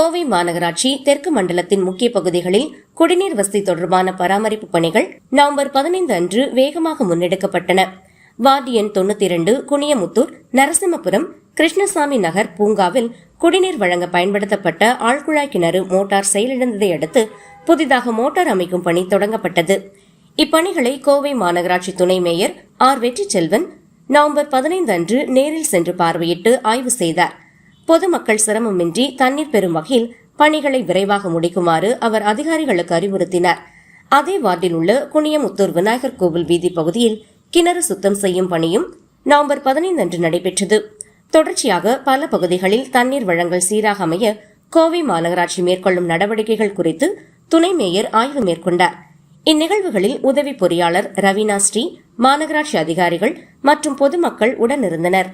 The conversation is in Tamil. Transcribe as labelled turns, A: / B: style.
A: கோவை மாநகராட்சி தெற்கு மண்டலத்தின் முக்கிய பகுதிகளில் குடிநீர் வசதி தொடர்பான பராமரிப்பு பணிகள் நவம்பர் பதினைந்து அன்று வேகமாக முன்னெடுக்கப்பட்டன. வார்டு எண் தொண்ணூத்தி இரண்டு குனியமுத்தூர் நரசிம்மபுரம் கிருஷ்ணசாமி நகர் பூங்காவில் குடிநீர் வழங்க பயன்படுத்தப்பட்ட ஆழ்குழாய் கிணறு மோட்டார் செயலிழந்ததை அடுத்து புதிதாக மோட்டார் அமைக்கும் பணி தொடங்கப்பட்டது. இப்பணிகளை கோவை மாநகராட்சி துணை மேயர் ஆர். வெற்றி செல்வன் நவம்பர் பதினைந்து அன்று நேரில் சென்று பார்வையிட்டு ஆய்வு செய்தார். பொதுமக்கள் சிரமமின்றி தண்ணீர் பெறும் வகையில் பணிகளை விரைவாக முடிக்குமாறு அவர் அதிகாரிகளுக்கு அறிவுறுத்தினார். அதே வார்டில் உள்ள குனியமுத்தூர் விநாயகர் கோவில் வீதி பகுதியில் கிணறு சுத்தம் செய்யும் பணியும் நவம்பர் பதினைந்து அன்று நடைபெற்றது. தொடர்ச்சியாக பல பகுதிகளில் தண்ணீர் வழங்கல் சீராக அமைய கோவை மாநகராட்சி மேற்கொள்ளும் நடவடிக்கைகள் குறித்து துணை மேயர் ஆய்வு மேற்கொண்டார். இந்நிகழ்வுகளில் உதவி பொறியாளர் ரவீனா ஸ்ரீ மாநகராட்சி அதிகாரிகள் மற்றும் பொதுமக்கள் உடனிருந்தனர்.